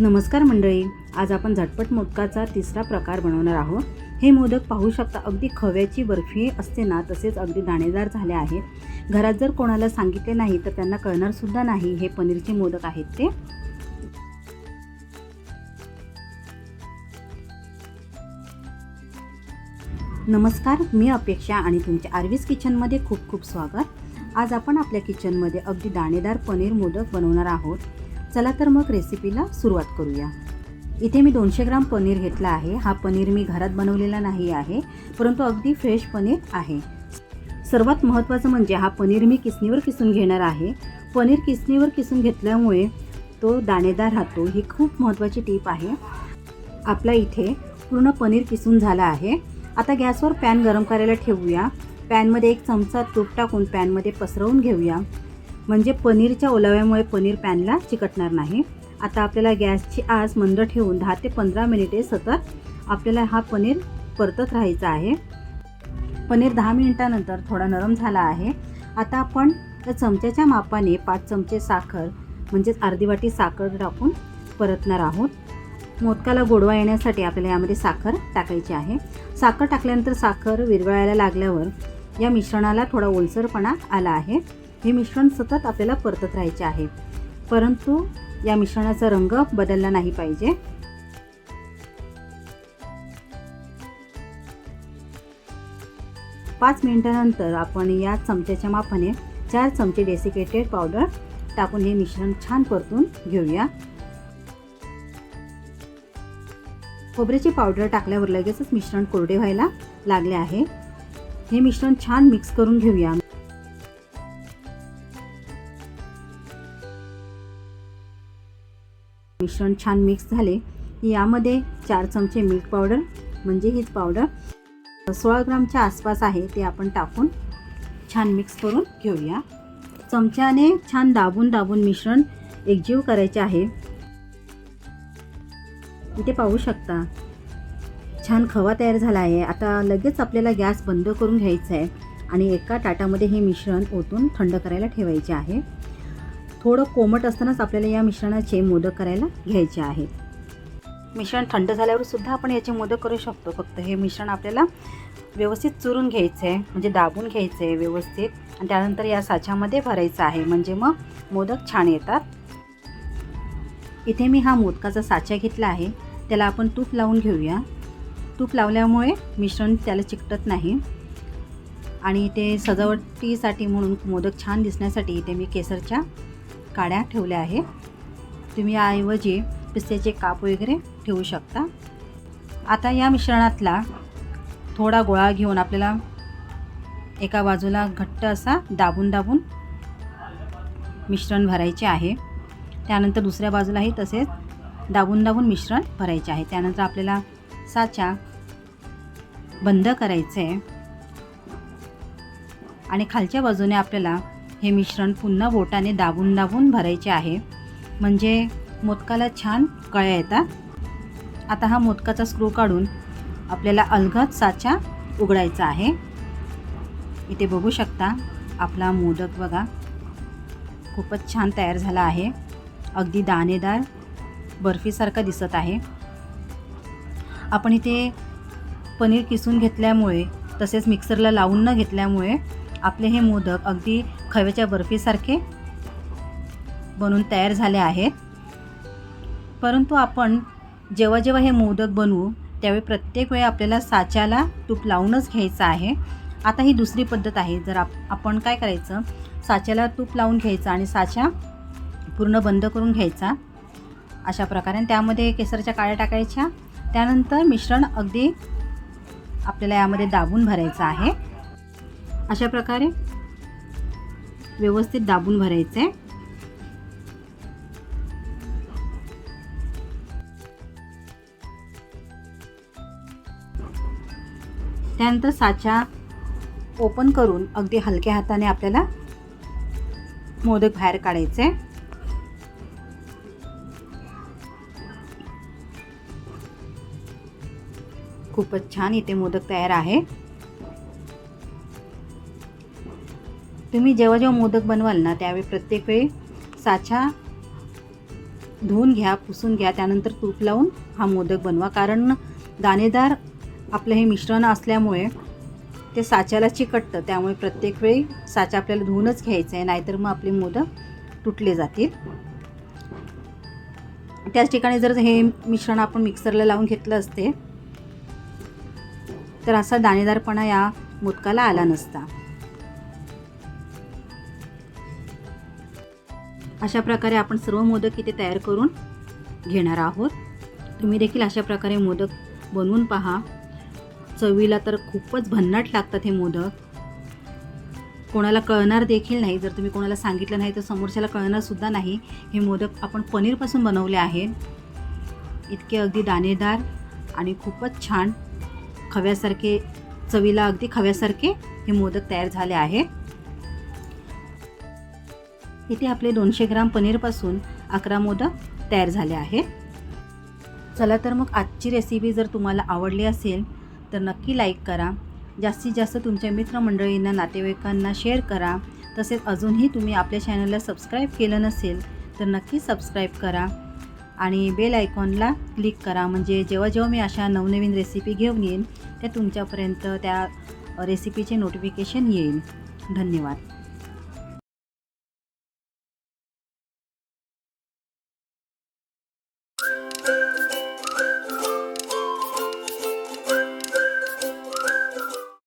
नमस्कार मंडळी आज आपण झटपट मोदकाचा तिसरा प्रकार बनवणार आहोत. हे मोदक पाहू शकता अगदी खव्याची बर्फी असते ना तसेच अगदी दाणेदार झाले आहेत घरात जर कोणाला सांगितले नाही तर त्यांना कळणारसुद्धा नाही हे पनीरचे मोदक आहेत ते. नमस्कार मी अपेक्षा आणि तुमच्या आर्वीस किचनमध्ये खूप खूप स्वागत. आज आपण आपल्या किचनमध्ये अगदी दाणेदार पनीर मोदक बनवणार आहोत. चला तर मग रेसिपीला सुरुवात करूया. इथे मी दोनशे ग्राम पनीर घेतला आहे. हा पनीर मी घरात बनवलेला नाही आहे परंतु अगदी फ्रेश पनीर आहे. सर्वात महत्त्वाचं म्हणजे हा पनीर मी किसणीवर किसून घेणार आहे. पनीर किसणीवर किसून घेतल्यामुळे तो दाणेदार राहतो ही खूप महत्त्वाची टीप आहे. आपला इथे पूर्ण पनीर किसून झाला आहे. आता गॅसवर पॅन गरम करायला ठेवूया. पॅनमध्ये एक चमचा तूप टाकून पॅनमध्ये पसरवून घेऊया. म्हणजे पनीरच्या ओलाव्यामुळे पनीर पॅनला चिकटणार नाही. आता आपल्याला गॅसची आस मंद ठेवून दहा ते पंधरा मिनिटे सतत आपल्याला हा पनीर परतत राहायचा आहे. पनीर दहा मिनिटानंतर थोडा नरम झाला आहे. आता आपण त्या चमच्याच्या मापाने पाच चमचे साखर म्हणजेच अर्धी वाटी साखर टाकून परतणार आहोत. मोदकाला गोडवा येण्यासाठी आपल्याला यामध्ये साखर टाकायची आहे. साखर टाकल्यानंतर साखर विरघळायला लागल्यावर या मिश्रणाला थोडा ओलसरपणा आला आहे. हे मिश्रण सतत आपल्याला परतत राहायचे आहे. परंतु या मिश्रणाचा रंग बदलला नाही पाहिजे. पाच मिनिटानंतर आपण या चमच्याच्या मापाने चार चमचे डेसिकेटेड पावडर टाकून हे मिश्रण छान परतून घेऊया. खोबऱ्याची पावडर टाकल्यावर लगेचच मिश्रण कोरडे व्हायला लागले आहे. हे मिश्रण छान मिक्स करून घेऊया. मिश्रण छान मिक्स झाले. यामध्ये चार चमचे मिल्क पावडर म्हणजे हीच पावडर सोळा ग्रामच्या आसपास आहे ते आपण टाकून छान मिक्स करून घेऊया. चमच्याने छान दाबून दाबून मिश्रण एकजीव करायचे आहे. इथे पाहू शकता छान खवा तयार झाला आहे. आता लगेच आपल्याला गॅस बंद करून घ्यायचा आहे आणि एका ताटामध्ये हे मिश्रण ओतून थंड करायला ठेवायचे आहे. थोडं कोमट असतानाच आपल्याला या मिश्रणाचे मोदक करायला घ्यायचे आहेत. मिश्रण थंड झाल्यावर सुद्धा आपण याचे मोदक करू शकतो. फक्त हे मिश्रण आपल्याला व्यवस्थित चुरून घ्यायचं आहे म्हणजे दाबून घ्यायचं आहे व्यवस्थित. आणि त्यानंतर या साच्यामध्ये भरायचं आहे. म्हणजे मग मोदक छान येतात. इथे मी हा मोदकाचा साचा घेतला आहे. त्याला आपण तूप लावून घेऊया. तूप लावल्यामुळे मिश्रण त्याला चिकटत नाही. आणि इथे सजावटीसाठी म्हणून मोदक छान दिसण्यासाठी इथे मी केसरच्या काड्या ठेवल्या आहे तुम्ही याऐवजी पिस्त्याचे काप वगैरे ठेवू शकता. आता या मिश्रणातला थोडा गोळा घेऊन आपल्याला एका बाजूला घट्ट असा दाबून दाबून मिश्रण भरायचे आहे. त्यानंतर दुसऱ्या बाजूलाही तसेच दाबून दाबून मिश्रण भरायचे आहे. त्यानंतर आपल्याला साचा बंद करायचं आहे. आणि खालच्या बाजूने आपल्याला हे मिश्रण पुन्हा बोटाने दाबून दाबून भरायचे आहे. म्हणजे मोदकाला छान कळ्या येतात. आता हा मोदकाचा स्क्रू काढून आपल्याला अलगद साचा उघडायचा आहे. इथे बघू शकता आपला मोदक बघा. खूपच छान तयार झाला आहे. अगदी दाणेदार बर्फीसारखा दिसत आहे. आपण इथे पनीर किसून घेतल्यामुळे तसेच मिक्सरला लावून न घेतल्यामुळे आपले हे मोदक अगदी खव्याच्या बर्फीसारखे बनून तयार झाले आहेत. परंतु आपण जेव्हा जेव्हा हे मोदक बनवू त्यावेळी प्रत्येक वेळी आपल्याला साच्याला तूप लावूनच घ्यायचं आहे. आता ही दुसरी पद्धत आहे. जर आप आपण काय करायचं साच्याला तूप लावून घ्यायचं आणि साच्या पूर्ण बंद करून घ्यायचा अशा प्रकारे. त्यामध्ये केसरच्या काळ्या टाकायच्या. त्यानंतर मिश्रण अगदी आपल्याला यामध्ये दाबून भरायचं आहे. अशा प्रकारे व्यवस्थित दाबून भरायचं. आहे त्यानंतर साचा ओपन करून अगदी हलक्या हाताने आपल्याला मोदक बाहेर काढायचे. खूपच छान इथे मोदक तयार आहे. तुम्ही जेव्हा जेव्हा मोदक बनवाल ना त्यावेळी प्रत्येक वेळी साचा धुवून घ्या पुसून घ्या त्यानंतर तूप लावून हा मोदक बनवा. कारण दाणेदार आपलं हे मिश्रण असल्यामुळे ते साच्याला चिकटतं. त्यामुळे प्रत्येक वेळी साचा आपल्याला धुवूनच घ्यायचं आहे नाहीतर मग आपले मोदक तुटले जातील. त्याच ठिकाणी जर हे मिश्रण आपण मिक्सरला लावून घेतलं असते तर असा दाणेदारपणा या मोदकाला आला नसता. अशा प्रकारे आपण सर्व मोदक इथे तयार करून घेणार आहोत. तुम्ही देखील अशा प्रकारे मोदक बनवून पहा. चवीला तर खूपच भन्नाट लागतात हे मोदक. कोणाला कळणार देखील नाही. जर तुम्ही कोणाला सांगितलं नाही तर समोरच्याला कळणारसुद्धा नाही. हे मोदक आपण पनीरपासून बनवले आहेत. इतके अगदी दाणेदार आणि खूपच छान खव्यासारखे चवीला अगदी खव्यासारखे हे मोदक तयार झाले आहेत. इथे आपले दोनशे ग्राम पनीरपासून अकरा मोदक तयार झाले आहे चला तर मग आजची रेसिपी जर तुम्हाला आवडली असेल तर नक्की लाईक करा. जास्तीत जास्त तुमच्या मित्रमंडळींना नातेवाईकांना शेअर करा. तसेच अजूनही तुम्ही आपल्या चॅनलला सबस्क्राईब केलं नसेल तर नक्की सबस्क्राईब करा. आणि बेल आयकॉनला क्लिक करा. म्हणजे जेव्हा जेव्हा मी अशा नवनवीन रेसिपी घेऊन येईन त्या तुमच्यापर्यंत त्या रेसिपीचे नोटिफिकेशन येईल. धन्यवाद.